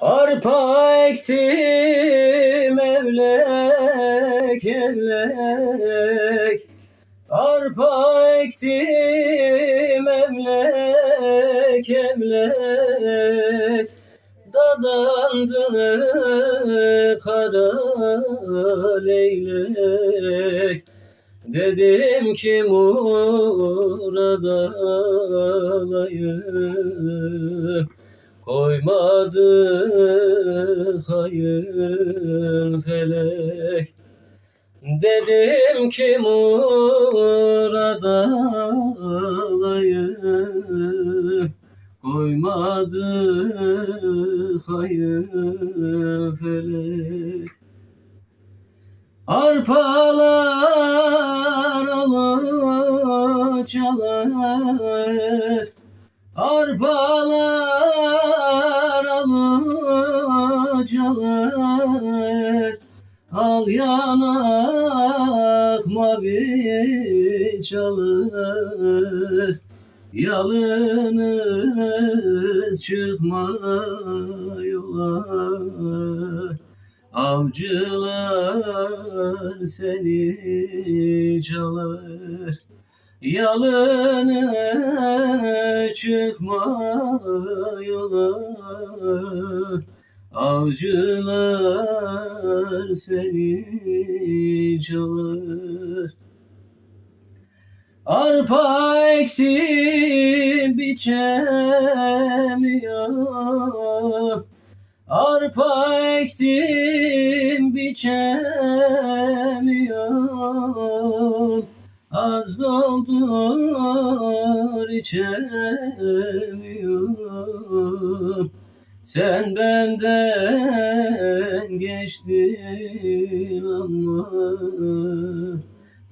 Arpa ektim evlek evlek. Arpa ektim evlek evlek. Dadandı kara leylek. Dedim ki murada alayım Koymadı hayır felek. Dedim ki murada alayım Koymadı hayır felek. Arpalar alı çalar Arpalar alı çalar Al yanak mavi çalır. Yalınız çıkma yola. Avcılar seni çalar Yalını çıkma yola. Avcılar seni çalar. Arpa ektim biçemiyor Arpa ektim biçemiyor Az doldur içemiyorum. Sen benden geçtin ama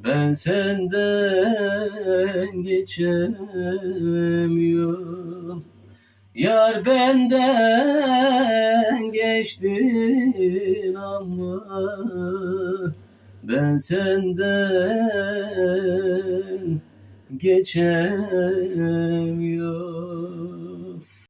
Ben senden geçemiyorum. Yar benden geçtin ama ben senden geçemiyorum.